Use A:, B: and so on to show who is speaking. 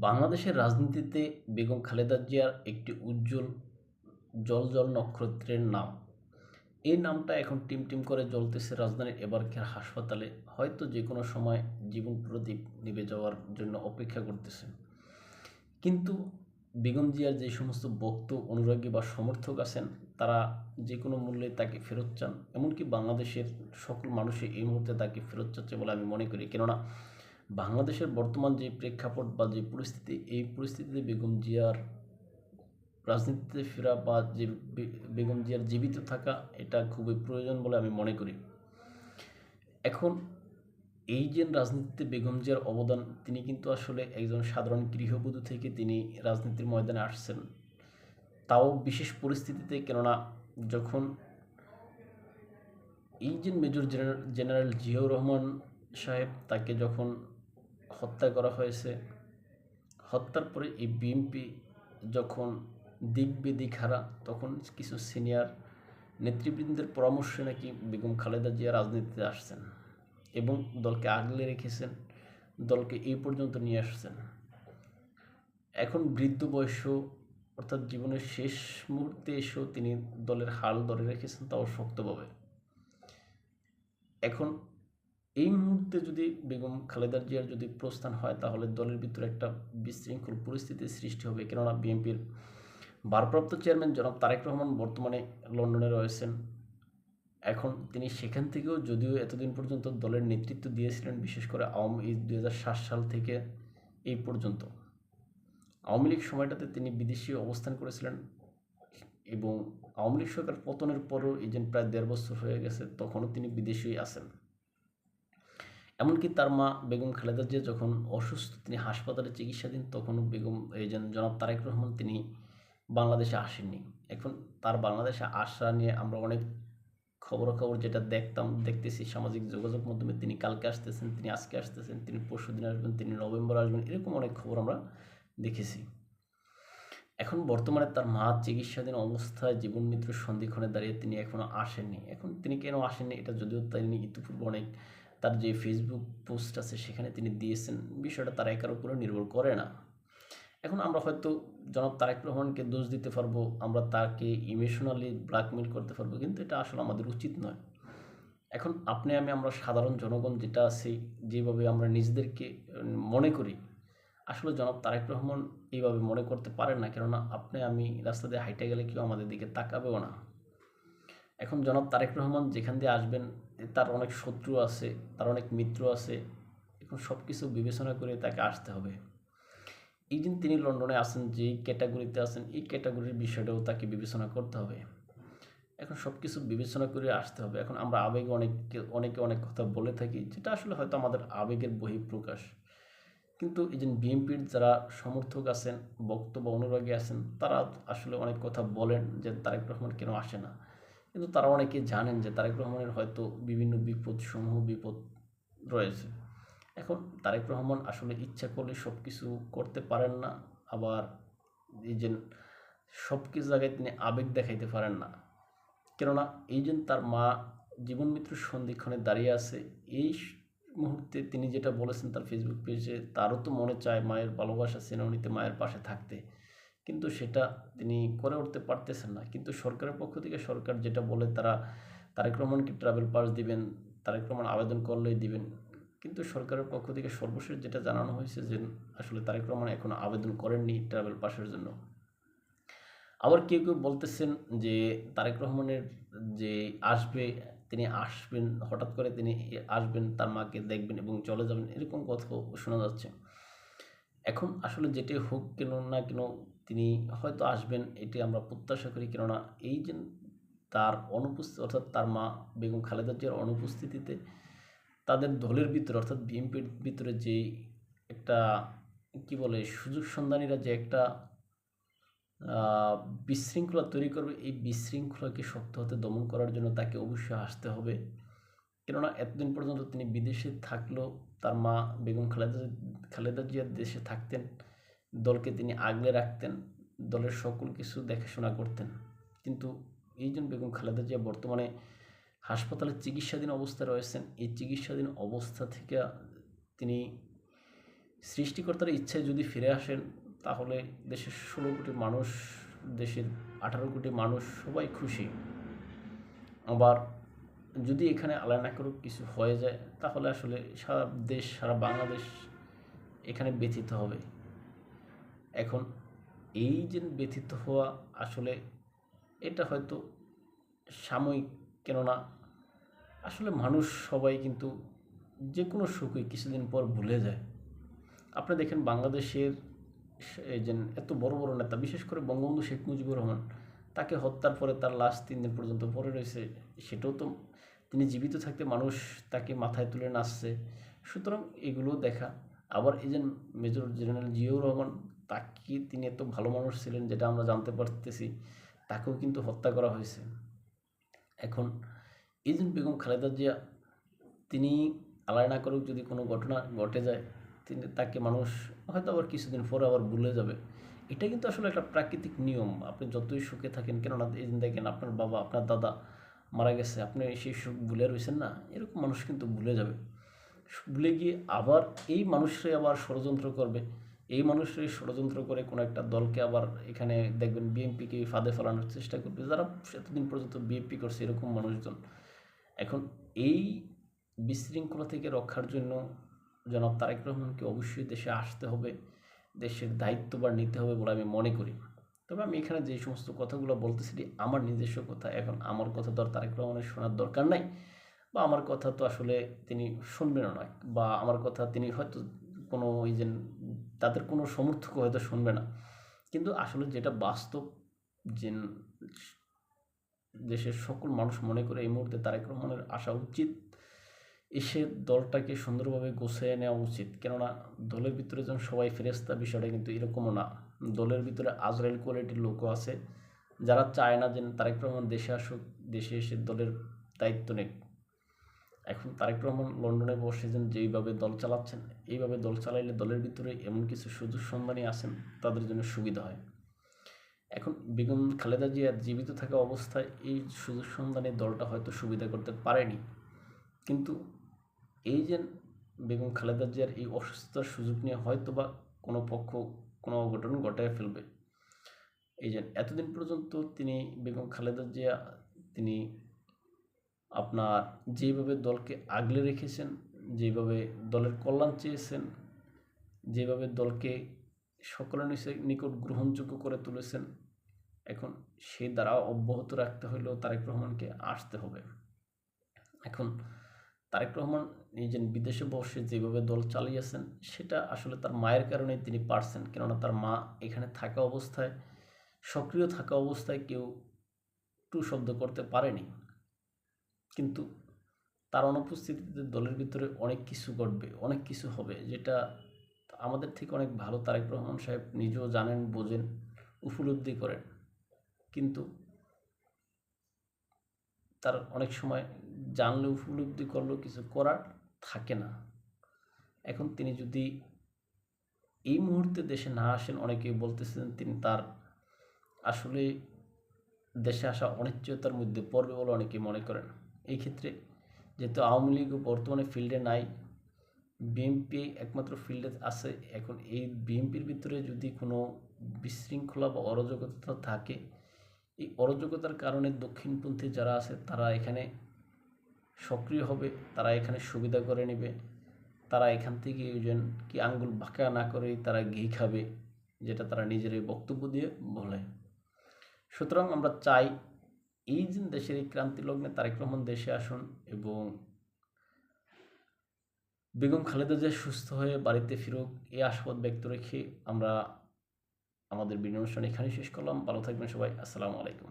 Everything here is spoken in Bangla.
A: বাংলাদেশের রাজনীতিতে বেগম খালেদা জিয়ার একটি উজ্জ্বল জল জল নক্ষত্রের নাম। এই নামটা এখন টিম টিম করে জ্বলতেছে রাজধানীর এবারকার হাসপাতালে। হয়তো যে কোনো সময় জীবন প্রদীপ নিভে যাওয়ার জন্য অপেক্ষা করতেছে। কিন্তু বেগম জিয়ার যে সমস্ত ভক্ত, অনুরাগী বা সমর্থক আছেন, তারা যে কোনো মূল্যে তাকে ফেরত চান। এমনকি বাংলাদেশের সকল মানুষই এই মুহূর্তে তাকে ফেরত চাচ্ছে বলে আমি মনে করি। কেননা বাংলাদেশের বর্তমান যে প্রেক্ষাপট বা যে পরিস্থিতি, এই পরিস্থিতিতে বেগম জিয়ার রাজনীতিতে ফেরা বা যে বেগম জিয়ার জীবিত থাকা, এটা খুবই প্রয়োজন বলে আমি মনে করি। এখন এই যে রাজনীতিতে বেগম জিয়ার অবদান, তিনি কিন্তু আসলে একজন সাধারণ গৃহবধূ থেকে তিনি রাজনীতির ময়দানে আসছেন। তাও বিশেষ পরিস্থিতিতে, কেননা যখন এই যে major general general Ziaur Rahman সাহেব তাকে যখন হত্যা করা হয়েছে। হত্যার পরে এই বিএনপি যখন দিক বেদিক হারা তখন কিছু সিনিয়র নেতৃবৃন্দের পরামর্শে নাকি বেগম খালেদা জিয়া রাজনীতিতে আসছেন এবং দলকে আগলে রেখেছেন, দলকে এই পর্যন্ত নিয়ে আসছেন। এখন বৃদ্ধ বয়স অর্থাৎ জীবনের শেষ মুহূর্তে এসেও তিনি দলের হাল ধরে রেখেছেন তাও শক্তভাবে। এখন এই মুহূর্তে যদি বেগম খালেদা জিয়ার যদি প্রস্থান হয়, তাহলে দলের ভিতরে একটা বিশৃঙ্খল পরিস্থিতির সৃষ্টি হবে। কেননা বিএনপির ভারপ্রাপ্ত চেয়ারম্যান জনাব তারেক রহমান বর্তমানে লন্ডনে রয়েছেন। এখন তিনি সেখান থেকেও যদিও এতদিন পর্যন্ত দলের নেতৃত্ব দিয়েছিলেন, বিশেষ করে আওয়ামী লীগ দু হাজার সাত সাল থেকে এই পর্যন্ত। আওয়ামী লীগ সময়টাতে তিনি বিদেশে অবস্থান করেছিলেন এবং আওয়ামী লীগ সরকার পতনের পরও এই যে প্রায় দেড় বছর হয়ে গেছে, তখনও তিনি বিদেশেই আছেন। এমনকি তার মা বেগম খালেদা জিয়া যখন অসুস্থ, তিনি হাসপাতালে চিকিৎসাধীন তখনও বেগম, এই জনাব তারেক রহমান, তিনি বাংলাদেশে আসেননি। এখন তার বাংলাদেশে আসা নিয়ে আমরা অনেক খবরাখবর যেটা দেখতাম, দেখতেছি সামাজিক যোগাযোগ মাধ্যমে, তিনি কালকে আসতেছেন, তিনি আজকে আসতেছেন, তিনি পরশু দিন আসবেন, তিনি নভেম্বর আসবেন, এরকম অনেক খবর আমরা দেখেছি। এখন বর্তমানে তার মা চিকিৎসাধীন অবস্থায় জীবন মৃত্যুর সন্ধিক্ষণে দাঁড়িয়ে তিনি এখনও আসেননি। এখন তিনি কেন আসেননি, এটা যদিও তিনি ইতিপূর্বে অনেক তার যে ফেসবুক পোস্ট আছে সেখানে তিনি দিয়েছেন, বিষয়টা তারা একার উপরে নির্ভর করে না। এখন আমরা হয়তো জনাব তারেক রহমানকে দোষ দিতে পারব, আমরা তাকে ইমোশনালি ব্ল্যাকমেল করতে পারব, কিন্তু এটা আসলে আমাদের উচিত নয়। এখন আপনি আমি, আমরা সাধারণ জনগণ যেটা আছে, যেভাবে আমরা নিজেদেরকে মনে করি, আসলে জনাব তারেক রহমান এইভাবে মনে করতে পারেন না, কেননা আপনি আমি রাস্তা দিয়ে হাইটে গেলে কেউ আমাদের দিকে তাকাবেও না। এখন জনাব তারেক রহমান যেখান দিয়ে আসবেন তার অনেক শত্রু আছে, তার অনেক মিত্র আছে, এখন সব কিছু বিবেচনা করে তাকে আসতে হবে। এই দিন তিনি লন্ডনে আছেন, যেই ক্যাটাগরিতে আছেন, এই ক্যাটাগরির বিষয়টাও তাকে বিবেচনা করতে হবে। এখন সব কিছু বিবেচনা করে আসতে হবে। এখন আমরা আবেগে অনেককে, অনেকে অনেক কথা বলে থাকি, যেটা আসলে হয়তো আমাদের আবেগের বহিঃপ্রকাশ। কিন্তু এই যে বিএনপির যারা সমর্থক আছেন, বক্তব্য অনুরাগী আছেন, তারা আসলে অনেক কথা বলেন যে তারেক রহমান কেন আসে না। কিন্তু তারা অনেকে জানেন যে তারেক রহমানের হয়তো বিভিন্ন বিপদ সমূহ বিপদ রয়েছে। এখন তারেক রহমান আসলে ইচ্ছা করলে সব কিছু করতে পারেন না, আবার এই যে সব কিছু জায়গায় তিনি আবেগ দেখাইতে পারেন না। কেননা এই যে তার মা জীবন মিত্র সন্ধিক্ষণে দাঁড়িয়ে আছে, এই মুহূর্তে তিনি যেটা বলেছেন তার ফেসবুক পেজে তারও তো মনে চায় মায়ের ভালোবাসা সেনানিতে মায়ের পাশে থাকতে। কিন্তু সেটা তিনি করে উঠতে পারতেছেন না। কিন্তু সরকারের পক্ষ থেকে সরকার যেটা বলে তারা তারেক রহমানকে ট্রাভেল পাস দিবেন, তারেক রহমান আবেদন করলেই দিবেন। কিন্তু সরকারের পক্ষ থেকে সর্বশেষ যেটা জানানো হয়েছে যে আসলে তারেক রহমান এখনও আবেদন করেননি ট্রাভেল পাসের জন্য। আবার কেউ কেউ বলতেছেন যে তারেক রহমানের যে আসবে, তিনি আসবেন, হঠাৎ করে তিনি আসবেন, তার মাকে দেখবেন এবং চলে যাবেন, এরকম কথাও শোনা যাচ্ছে। এখন আসলে যেটি হোক, কেন না কেন তিনি হয়তো আসবেন, এটি আমরা প্রত্যাশা করি। কেননা এই যে তার অনুপস্থিতি, অর্থাৎ তার মা বেগম খালেদা জিয়ার অনুপস্থিতিতে তাদের দলের ভিতরে, অর্থাৎ বিএনপির ভিতরে যে একটা, কি বলে, সুযোগ সন্ধানীরা যে একটা বিশৃঙ্খলা তৈরি করবে, এই বিশৃঙ্খলাকে শক্ত হতে দমন করার জন্য তাকে অবশ্যই আসতে হবে। কেননা এতদিন পর্যন্ত তিনি বিদেশে থাকলেও তার মা বেগম খালেদা খালেদা জিয়া দেশে থাকতেন। দলকে তিনি আগলে রাখতেন, দলের সকল কিছু দেখাশোনা করতেন। কিন্তু এই জন্য বেগম খালেদা জিয়া বর্তমানে হাসপাতালে চিকিৎসাধীন অবস্থায় রয়েছেন। এই চিকিৎসাধীন অবস্থা থেকে তিনি সৃষ্টিকর্তার ইচ্ছায় যদি ফিরে আসেন, তাহলে দেশের ষোলো কোটি মানুষ, দেশের আঠারো কোটি মানুষ সবাই খুশি। আবার যদি এখানে আল্লাহ না করুক, কিছু হয়ে যায়, তাহলে আসলে সারা দেশ, সারা বাংলাদেশ এখানে ব্যথিত হবে। এখন এই যে ব্যথিত হওয়া আসলে এটা হয়তো সাময়িক, কেননা আসলে মানুষ সবাই কিন্তু যে কোনো সুখই কিছুদিন পর ভুলে যায়। আপনি দেখেন বাংলাদেশের যে এত বড় বড় নেতা, বিশেষ করে বঙ্গবন্ধু শেখ মুজিবুর রহমান, তাকে হত্যার পরে তার লাশ তিন দিন পর্যন্ত পড়ে রয়েছে। সেটাও তো তিনি জীবিত থাকতে মানুষ তাকে মাথায় তুলে নাচছে। সুতরাং এগুলো দেখা। আবার এই যে মেজর জেনারেল জিয়াউর রহমান তাকে তিনি এত ভালো মানুষ ছিলেন যেটা আমরা জানতে পারতেছি, তাকেও কিন্তু হত্যা করা হয়েছে। এখন এই বেগম খালেদা জিয়া, তিনি আলাই না করুক যদি কোনো ঘটনা ঘটে যায়, তিনি তাকে মানুষ হয়তো আবার কিছুদিন পরে আবার ভুলে যাবে। এটা কিন্তু আসলে একটা প্রাকৃতিক নিয়ম। আপনি যতই সুখে থাকেন, কেননা এই দিন দেখেন আপনার বাবা, আপনার দাদা মারা গেছে, আপনি সেই সুখ ভুলে রয়েছেন না, এরকম মানুষ কিন্তু ভুলে যাবে। ভুলে গিয়ে আবার এই মানুষরাই আবার ষড়যন্ত্র করবে। এই মানুষরাই ষড়যন্ত্র করে কোনো একটা দলকে আবার এখানে দেখবেন বিএনপিকে ফাঁদে ফেলানোর চেষ্টা করবে। যারা এতদিন পর্যন্ত বিএনপি করছে এরকম মানুষজন। এখন এই বিশৃঙ্খলা থেকে রক্ষার জন্য জনাব তারেক রহমানকে অবশ্যই দেশে আসতে হবে, দেশের দায়িত্ববার নিতে হবে বলে আমি মনে করি তবে আমি এখানে যে সমস্ত কথাগুলো বলতেছি আমার নিজস্ব কথা। এখন আমার কথা তো আর তারেক রহমানের শোনার দরকার নাই বা আমার কথা তো আসলে তিনি শুনবেনও না বা আমার কথা তিনি হয়তো কোনো ওই যে তাদের কোনো সমর্থক হয়তো শুনবে না। কিন্তু আসলে যেটা বাস্তব যে দেশের সকল মানুষ মনে করে এই মুহূর্তে তারেক রহমানের আসা উচিত, এসে দলটাকে সুন্দরভাবে গুছিয়ে নেওয়া উচিত। কেননা দলের ভিতরে যখন সবাই ফেরেস্তা বিষয়টা কিন্তু এরকমও না। দলের ভিতরে আজরাইল কোয়ালিটির লোকও আছে। যারা চায় না যে তারেক রহমান দেশে আসুক, দেশে এসে দলের দায়িত্ব নেক। এখন তারেক রহমান লন্ডনে বসে যেন যেইভাবে দল চালাচ্ছেন, এইভাবে দল চালাইলে দলের ভিতরে এমন কিছু সুযোগ সন্ধানী আছেন, তাদের জন্য সুবিধা হয়। এখন বেগম খালেদা জিয়া জীবিত থাকা অবস্থায় এই সুযোগ সন্ধানী দলটা হয়তো সুবিধা করতে পারেনি। কিন্তু এই যে বেগম খালেদা জিয়ার এই অসুস্থতার সুযোগ নিয়ে হয়তো বা কোনো পক্ষ কোনো অঘটন ঘটায় ফেলবে। এই যে এতদিন পর্যন্ত তিনি বেগম খালেদা জিয়া, তিনি আপনার যেভাবে দলকে আগলে রেখেছেন যেভাবে দলের কল্যাণ চেয়েছেন যেভাবে দলকে সকলের নিচে নিকট গ্রহণযোগ্য করে তুলেছেন, এখন সে দ্বারা অব্যাহত রাখতে হলেও তারেক রহমানকে আসতে হবে। এখন তারেক রহমান নিজের বিদেশে বসে যেভাবে দল চালিয়েছেন, সেটা আসলে তার মায়ের কারণে তিনি পারছেন। কেননা তার মা এখানে থাকা অবস্থায়, সক্রিয় থাকা অবস্থায় কেউ টু শব্দ করতে পারেনি। কিন্তু তার অনুপস্থিতিতে দলের ভিতরে অনেক কিছু ঘটবে, অনেক কিছু হবে। যেটা আমাদের থেকে অনেক ভালো। তারেক রহমান সাহেব নিজেও জানেন, বোঝেন, উপলব্ধি করেন। কিন্তু তার অনেক সময় জানলে, উপলব্ধি করলেও কিছু করার থাকে না। এখন তিনি যদি এই মুহূর্তে দেশে না আসেন অনেকেই বলতেছেন তিনি তার আসলে দেশে আসা অনিশ্চয়তার মধ্যে পড়বে বলে অনেকে মনে করেন। এই ক্ষেত্রে যেহেতু আওয়ামী লীগ বর্তমানে ফিল্ডে নাই বিএনপি একমাত্র ফিল্ডে আছে, এখন এই বিএনপির ভিতরে যদি কোনো বিশৃঙ্খলা বা অরাজকতা থাকে, এই অরাজকতার কারণে দক্ষিণপন্থী যারা আছে তারা এখানে সক্রিয় হবে, তারা এখানে সুবিধা করে নেবে, তারা এখান থেকে ওজন কি আঙ্গুল বাঁকা না করেই তারা ঘি খাবে, যেটা তারা নিজের বক্তব্য দিয়ে বলে। সুতরাং আমরা চাই এই দিন দেশের এই ক্রান্তি লগ্নে তারেক রহমান দেশে আসুন এবং বেগম খালেদা জিয়া সুস্থ হয়ে বাড়িতে ফিরুক এই আশাবাদ ব্যক্ত রেখে আমরা আমাদের বিনিয়োগ অনুষ্ঠান এখানেই শেষ করলাম। ভালো থাকবেন সবাই। আসসালামু আলাইকুম।